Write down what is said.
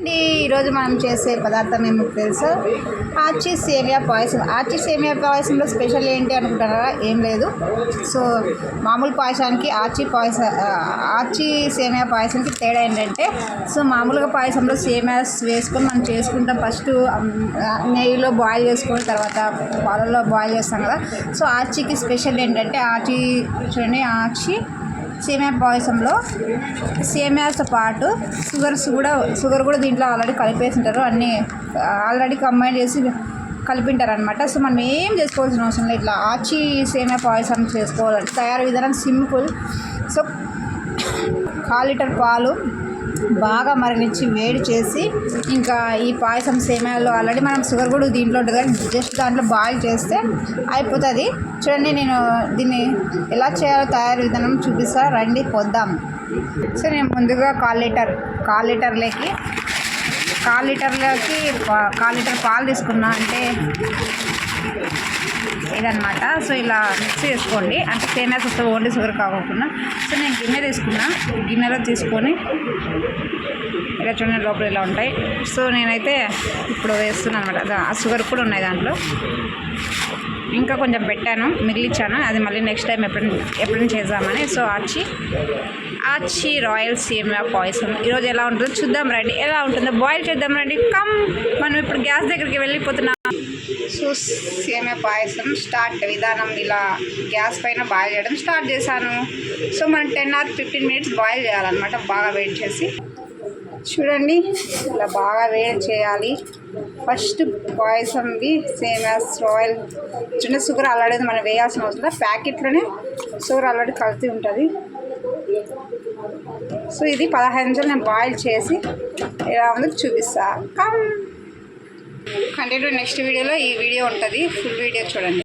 అండి ఈరోజు మనం చేసే పదార్థం ఏమో తెలుసా? ఆర్చి సేమియా పాయసం. ఆచి సేమియా పాయసంలో స్పెషల్ ఏంటి అనుకుంటారా? ఏం లేదు. సో మామూలు పాయసానికి ఆర్చి పాయస ఆర్చి సేమియా పాయసంకి తేడా ఏంటంటే సో మామూలుగా పాయసంలో సేమియాస్ వేసుకొని మనం చేసుకుంటాం. ఫస్ట్ నెయ్యిలో బాయిల్ చేసుకొని తర్వాత పాలల్లో బాయిల్ చేస్తాం కదా. సో ఆర్చికి స్పెషల్ ఏంటంటే ఆర్చి చూడండి ఆచి సేమియా పాయసంలో సేమియాతో పాటు షుగర్స్ కూడా షుగర్ కూడా దీంట్లో ఆల్రెడీ కలిపేసి ఉంటారు అన్నీ ఆల్రెడీ కంబైన్ చేసి కలిపింటారు అనమాట సో మనం ఏం చేసుకోవాల్సిన అవసరం లేదు. ఇట్లా ఆచి సేమియా పాయసం చేసుకోవాలంటే తయారు విధానం సింపుల్. సో కాల్ లీటర్ పాలు బాగా మరణించి వేడి చేసి ఇంకా ఈ పాయసం సేమాలో ఆల్రెడీ మనం షుగర్ కూడా దీంట్లో ఉంటుంది కానీ జస్ట్ దాంట్లో బాయిల్ చేస్తే అయిపోతుంది. చూడండి నేను దీన్ని ఎలా చేయాలో తయారు విధానం చూపిస్తా. రండి పొద్దాం సో నేను ముందుగా కాల్ లీటర్ కాల్ లీటర్లోకి కాల్ లీటర్లోకి కాల్ లీటర్ పాలు తీసుకున్నా అంటే ఇదనమాట సో ఇలా మిక్స్ చేసుకోండి. అంటే సేమియాస్ వస్తే ఓన్లీ షుగర్ కాకుండా. సో నేను గిన్నె తీసుకున్నా. గిన్నెలో తీసుకొని ఇలా చూడండి లోపల ఇలా ఉంటాయి. సో నేనైతే ఇప్పుడు వేస్తున్నాను అనమాట ఆ షుగర్ కూడా ఉన్నాయి దాంట్లో. ఇంకా కొంచెం పెట్టాను. మిగిలిచ్చాను. అది మళ్ళీ నెక్స్ట్ టైం ఎప్పుడైనా ఎప్పుడైనా చేద్దామని. సో ఆచి ఆచి రాయల్ సేమియా పాయసం. ఈరోజు ఎలా ఉంటుందో చూద్దాం రండి. ఎలా ఉంటుందో బాయిల్ చేద్దాం రండి కమ్ మనం ఇప్పుడు గ్యాస్ దగ్గరికి వెళ్ళిపోతున్నాం. సో సేమే పాయసం స్టార్ట్ విధానం ఇలా గ్యాస్ పైన బాయిల్ చేయడం స్టార్ట్ చేశాను. సో మనం ten or fifteen minutes boil చేయాలన్నమాట బాగా వెయిట్ చేసి. చూడండి ఇలా బాగా వేడి చేయాలి. ఫస్ట్ పాయసంది యాజ్ రాయల్ చిన్న షుగర్ అల్లాడేది మనం వేయాల్సిన అవసరం ప్యాకెట్లోనే షుగర్ అల్లాడి కలిసి ఉంటుంది. సో ఇది పదహైదు నిమిషాలు నేను బాయిల్ చేసి ఇలా ఉంది చూపిస్తా. కంటిన్యూ నెక్స్ట్ వీడియోలో ఈ వీడియో ఉంటుంది. ఫుల్ వీడియో చూడండి.